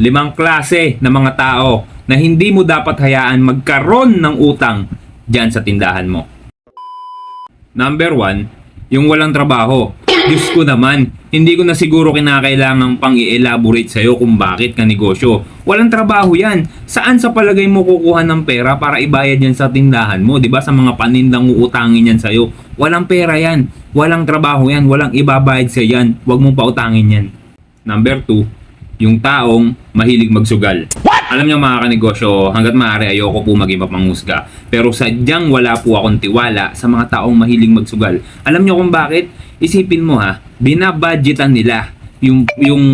limang klase ng mga tao na hindi mo dapat hayaan magkaroon ng utang dyan sa tindahan mo. Number one, yung walang trabaho. Diyos ko naman, hindi ko na siguro kinakailangan pang i-elaborate sa'yo kung bakit ka negosyo. Walang trabaho yan. Saan sa palagay mo kukuha ng pera para ibayad yan sa tindahan mo? 'Di ba Sa mga panindang uutangin yan sa'yo. Walang pera yan. Walang trabaho yan. Walang ibabayad sa yan. Huwag mong pautangin yan. Number two, yung taong mahilig magsugal. Alam niyo mga kanegosyo, hanggat maaari ayoko po maging mapanghusga. Pero sadyang wala po akong tiwala sa mga taong mahilig magsugal. Alam niyo kung bakit? Isipin mo ha, binabudgetan nila yung yung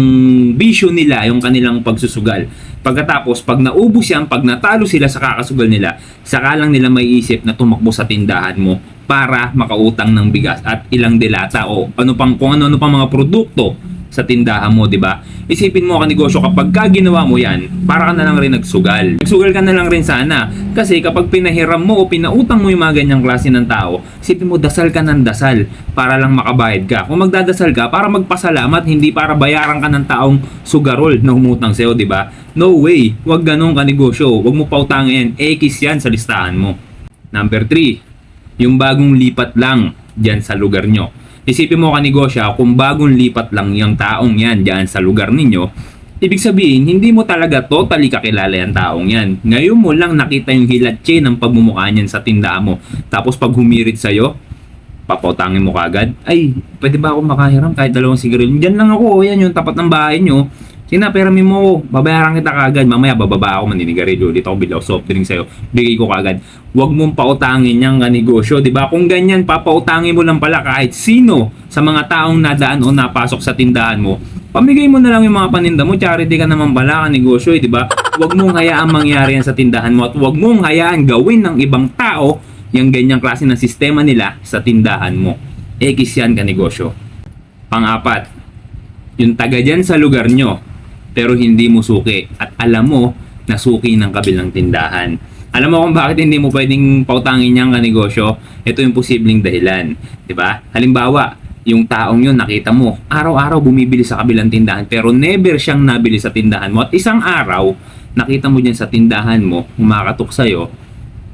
bisyo nila, yung kanilang pagsusugal. Pagkatapos, pag naubos yan, pag natalo sila sa kakasugal nila, saka lang nila may isip na tumakbo sa tindahan mo para makautang ng bigas at ilang delata o ano pang kung ano-ano pang mga produkto sa tindahan mo, di ba? Isipin mo ka negosyo kapag ka ginawa mo yan, para ka na lang rin nagsugal. Nagsugal ka na lang rin sana. Kasi kapag pinahiram mo o pinautang mo yung mga ganyang klase ng tao, isipin mo dasal ka ng dasal para lang makabayad ka. Kung magdadasal ka, para magpasalamat, hindi para bayaran ka ng taong sugarol na umutang sa'yo, di ba? No way. Huwag ganun ka negosyo. Huwag mo pautangin. X yan sa listahan mo. Number 3, yung bagong lipat lang dyan sa lugar nyo. Isipin mo kanegosya, kung bagong lipat lang yung taong yan dyan sa lugar ninyo, ibig sabihin, hindi mo talaga totally kakilala yung taong yan. Ngayon mo lang nakita yung hilatche ng pagmumukha niyan sa tindahan mo. Tapos pag humirit sa'yo, papautangin mo kagad, ay, pwede ba ako makahiram kahit dalawang sigarilyo? Diyan lang ako, yan yung tapat ng bahay nyo. Sina, perami mo, babayaran kita kagad. Mamaya bababa ako maninigarilyo. Dito ako bilaw soft drink sa'yo. Bigay ko kagad. Huwag mong pautangin yung negosyo. Di ba? Kung ganyan, papautangin mo lang pala kahit sino sa mga taong nadaan o napasok sa tindahan mo. Pamigay mo na lang yung mga paninda mo. Charity ka naman pala ka negosyo, eh, ba? Huwag mong hayaan mangyari yan sa tindahan mo at huwag mong hayaan gawin ng ibang tao yung ganyang klase ng sistema nila sa tindahan mo. X yan ka negosyo. Pang-apat, yung taga dyan sa lugar nyo, pero hindi mo suki at alam mo na suki ng kabilang tindahan. Alam mo kung bakit hindi mo pwedeng pautangin niyang negosyo? Ito yung posibleng dahilan. ba? Halimbawa, yung taong yun nakita mo, araw-araw bumibili sa kabilang tindahan pero never siyang nabili sa tindahan mo. At isang araw, nakita mo dyan sa tindahan mo, umakatok sa'yo,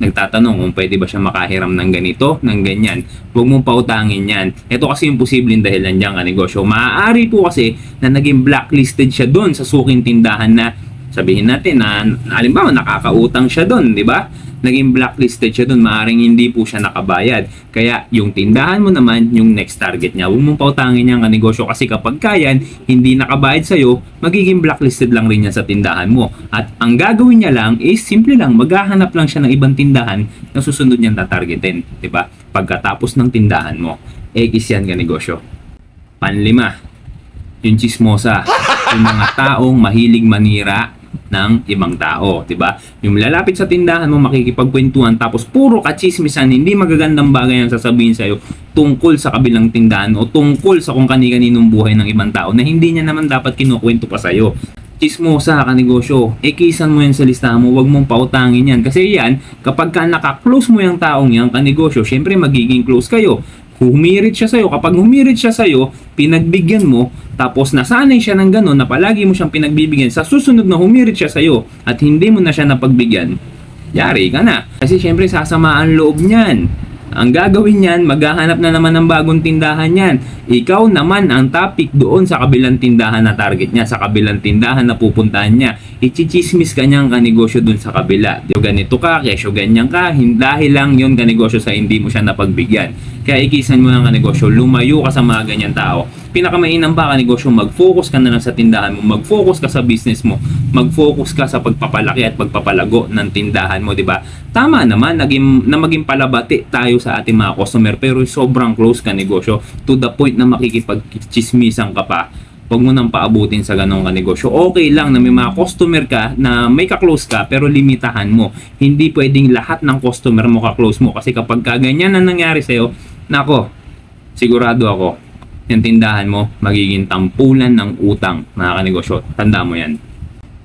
nagtatanong kung pwede ba siya makahiram ng ganito, ng ganyan. Huwag mong pautangin yan. Ito kasi yung posibleng dahilan dyan ka negosyo. Maaari po kasi na naging blacklisted siya doon sa suking tindahan na sabihin natin na, halimbawa nakakautang siya doon, di ba? Naging blacklisted siya doon, maaaring hindi po siya nakabayad. Kaya yung tindahan mo naman, yung next target niya, huwag mong pautangin yan ka negosyo kasi kapag kayan, hindi nakabayad sa'yo, magiging blacklisted lang rin yan sa tindahan mo. At ang gagawin niya lang is simple lang, maghahanap lang siya ng ibang tindahan na susunod niyang tatargetin, di ba? Pagkatapos ng tindahan mo, X yan ka negosyo. Panlima, yung chismosa, yung mga taong mahilig manira ng ibang tao, 'di ba? Yung lalapit sa tindahan mo makikipagkwentuhan tapos puro kachismisan, hindi magagandang bagay ang sasabihin sa iyo tungkol sa kabilang tindahan o tungkol sa kung kani-kaninong buhay ng ibang tao na hindi niya naman dapat kinukwento pa sa iyo. Chismosa ka negosyo, ikisan mo yan sa listahan mo, wag mong pautangin yan. Kasi yan, kapag ka naka-close mo yung taong yan, kanegosyo, syempre magiging close kayo humirit siya sa'yo. Kapag humirit siya sa'yo, pinagbigyan mo, tapos nasanay siya ng gano'n na palagi mo siyang pinagbibigyan, sa susunod na humirit siya sa'yo at hindi mo na siya napagbigyan, yari ka na. Kasi syempre sasamaan loob niyan. Ang gagawin niyan, maghahanap na naman ng bagong tindahan niyan. Ikaw naman ang topic doon sa kabilang tindahan na target niya, sa kabilang tindahan na pupuntahan niya. Ichichismis ka niyang kanegosyo doon sa kabila. Di ganito ka, kesyo ganyan ka, dahil lang yun kanegosyo sa hindi mo siya napagbigyan. Kaya ikisan mo ng kanegosyo, lumayo ka sa mga ganyan tao. Pinakamainam ba kanegosyo, mag-focus ka na lang sa tindahan mo, mag-focus ka sa business mo, mag-focus ka sa pagpapalaki at pagpapalago ng tindahan mo, di ba? Tama naman, naging, na maging palabati tayo sa ating mga customer, pero sobrang close ka negosyo to the point na makikipag-chismisan ka pa huwag mo nang paabutin sa ganong kanegosyo. Okay lang na may mga customer ka na may ka-close ka pero limitahan mo. Hindi pwedeng lahat ng customer mo ka-close mo kasi kapag kaganyan na nangyari sa'yo, nako, sigurado ako, yung tindahan mo magiging tampulan ng utang mga kanegosyo. Tanda mo yan.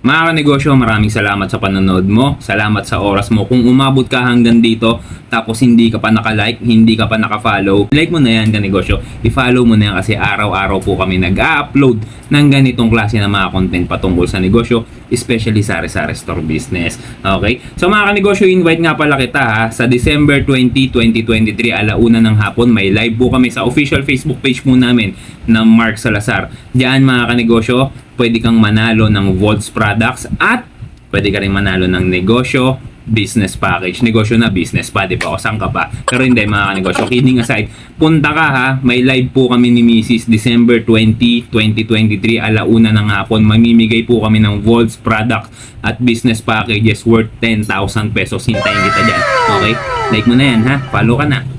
Mga kanegosyo, maraming salamat sa panonood mo. Salamat sa oras mo. Kung umabot ka hanggang dito, tapos hindi ka pa naka-like, hindi ka pa naka-follow, like mo na yan kanegosyo. I-follow mo na yan kasi araw-araw po kami nag-upload ng ganitong klase ng mga content patungkol sa negosyo, especially sa Sari Store business. Okay? So mga kanegosyo, invite nga pala kita ha. Sa December 20, 2023, alauna ng hapon, may live po kami sa official Facebook page po namin ng Mark Salazar. Diyan mga kanegosyo, pwede kang manalo ng Volts products at pwede ka rin manalo ng negosyo business package. Negosyo na business pa, di ba? O saan ka pa? Pero hindi mga negosyo. Kidding aside, punta ka ha. May live po kami ni Mrs. December 20, 2023, alauna ng hapon. Mamimigay po kami ng Volts products at business packages worth 10,000 pesos. Hintayin kita dyan. Okay? Like mo na yan ha. Follow ka na.